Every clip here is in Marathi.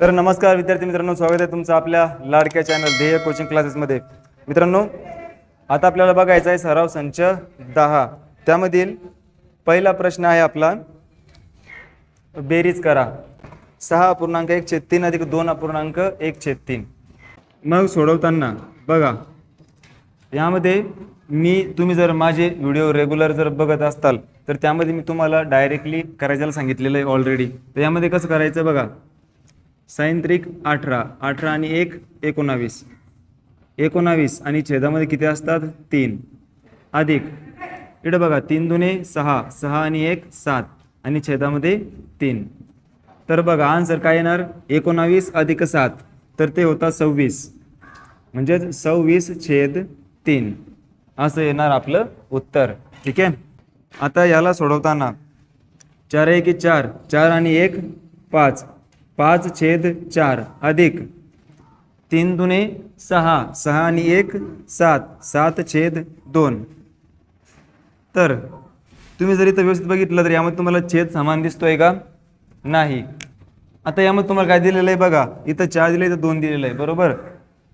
तर नमस्कार विद्यार्थी मित्रांनो स्वागत आहे तुमचं आपल्या लाडक्या चॅनल ध्येय कोचिंग क्लासेसमध्ये मित्रांनो आता आपल्याला बघायचा आहे सराव संच दहा. त्यामधील पहिला प्रश्न आहे आपला बेरीज करा. सहा अपूर्णांक एक छेद तीन अधिक दोन अपूर्णांक एक छेद तीन. मग सोडवताना बघा. यामध्ये मी तुम्ही जर माझे व्हिडिओ रेग्युलर जर बघत असताल तर त्यामध्ये मी तुम्हाला डायरेक्टली करायला सांगितलेलं आहे ऑलरेडी तर यामध्ये कसं करायचं बघा? साईन त्रिक अठरा अठरा आणि एक एकोणावीस. एकोणावीस आणि छेदामध्ये किती असतात? तीन. अधिक. इकडं बघा तीन दुने सहा सहा आणि एक सात. आणि छेदामध्ये तीन. तर बघा आन्सर काय येणार? एकोणावीस अधिक सात. तर ते होता सव्वीस. म्हणजेच सव्वीस छेद तीन. असं येणार आपलं उत्तर. ठीक आहे? आता याला सोडवताना चार एक चार चार आणि एक पाच. पाच छेद चार अधिक तीन दुने सहा सहा आणि एक सात सात छेद दोन. तर तुम्ही जर इथं व्यवस्थित बघितलं तर यामध्ये तुम्हाला छेद समान दिसतोय का? नाही. आता यामध्ये तुम्हाला काय दिलेलं आहे बघा? इथं चार दिलं इथं दोन दिलेलं आहे. बरोबर?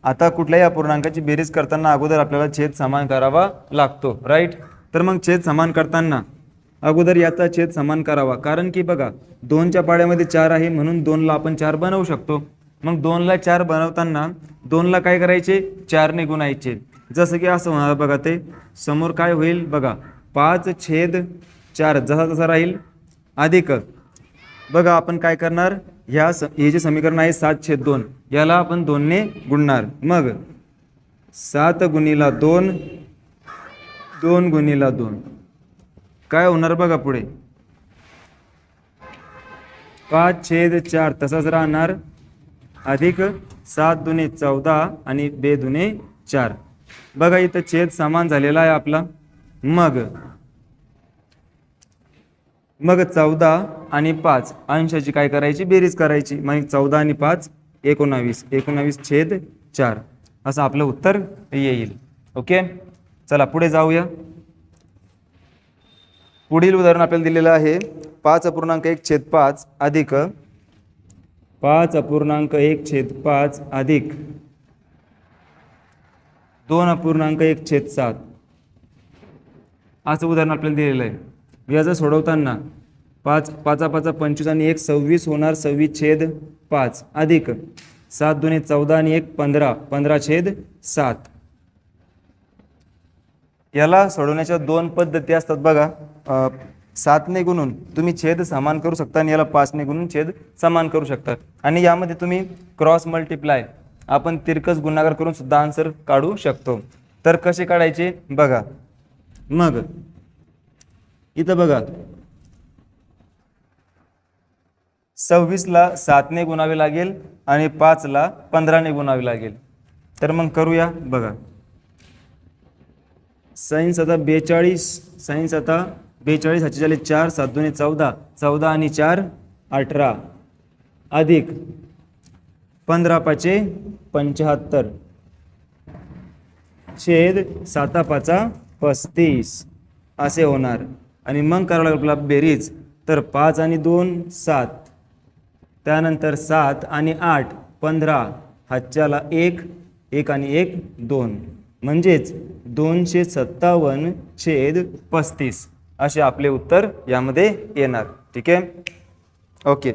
आता कुठल्याही अपूर्णांकाची बेरीज करताना अगोदर आपल्याला छेद समान करावा लागतो. राईट तर मग छेद समान करताना अगोदर याचा छेद समान करावा. कारण की बघा दोनच्या पाड्यामध्ये चार आहे म्हणून दोनला आपण चार बनवू शकतो. मग दोनला चार बनवताना दोनला काय करायचे? चारने गुणायचे. जसं की असं होणार बघा ते. समोर काय होईल बघा पाच छेद चार जसा तसा राहील अधिक. बघा आपण काय करणार? ह्या स हे जे समीकरण आहे सात छेद दोन याला आपण दोनने गुणणार. मग सात गुणीला दोन दोन गुणीला दोन. काय होणार बघा पुढे. पाच छेद चार तसाच राहणार. अधिक सात दुने चौदा आणि बे दुने चार. बघा इथं छेद समान झालेला आहे आपला. मग मग चौदा आणि पाच अंशाची काय करायची? बेरीज करायची. मग चौदा आणि पाच एकोणावीस. एकोणावीस छेद चार. असं आपलं उत्तर येईल. ओके? चला पुढे जाऊया. पुढील उदाहरण आपल्याला दिलेलं आहे. पाच अपूर्णांक एक छेद पाच अधिक. पाच अपूर्णांक एक छेद पाच अधिक. दोन अपूर्णांक एक छेद सात. असं उदाहरण आपल्याला दिलेलं आहे. व्याज सोडवताना पाच पाचा पाचा पंचवीस आणि एक सव्वीस होणार सव्वीस छेद पाच अधिक. सात दोन्ही चौदा आणि एक पंधरा पंधरा छेद सात. याला सोडवण्याच्या दोन पद्धती असतात बघा. सातने गुणून तुम्ही छेद समान करू शकता आणि याला पाचने गुणून छेद समान करू शकता. आणि यामध्ये तुम्ही क्रॉस मल्टिप्लाय आपण तिरकस गुणाकार करून सुद्धा आन्सर काढू शकतो. तर कसे काढायचे? बघा. मग इथं बघा. सव्वीसला सातने गुणावे लागेल आणि पाचला पंधराने गुणावे लागेल. तर मग करूया. बघा. सायन्स आता बेचाळीस सायन्स आता बेचाळीस हत्तेचाळीस चार सात दोन्ही चौदा चौदा आणि चार अठरा. अधिक पंधरा पाचे पंच्याहत्तर. छेद साता पाचा पस्तीस. असे होणार. आणि मग करावं लागेल आपला बेरीज. तर पाच आणि दोन सात. त्यानंतर सात आणि आठ पंधरा. हातच्याला एक एक आणि एक दोन. म्हणजेच दोनशे सत्तावन्न छेद पस्तीस. असे आपले उत्तर यामध्ये येणार. ठीक आहे? ओके.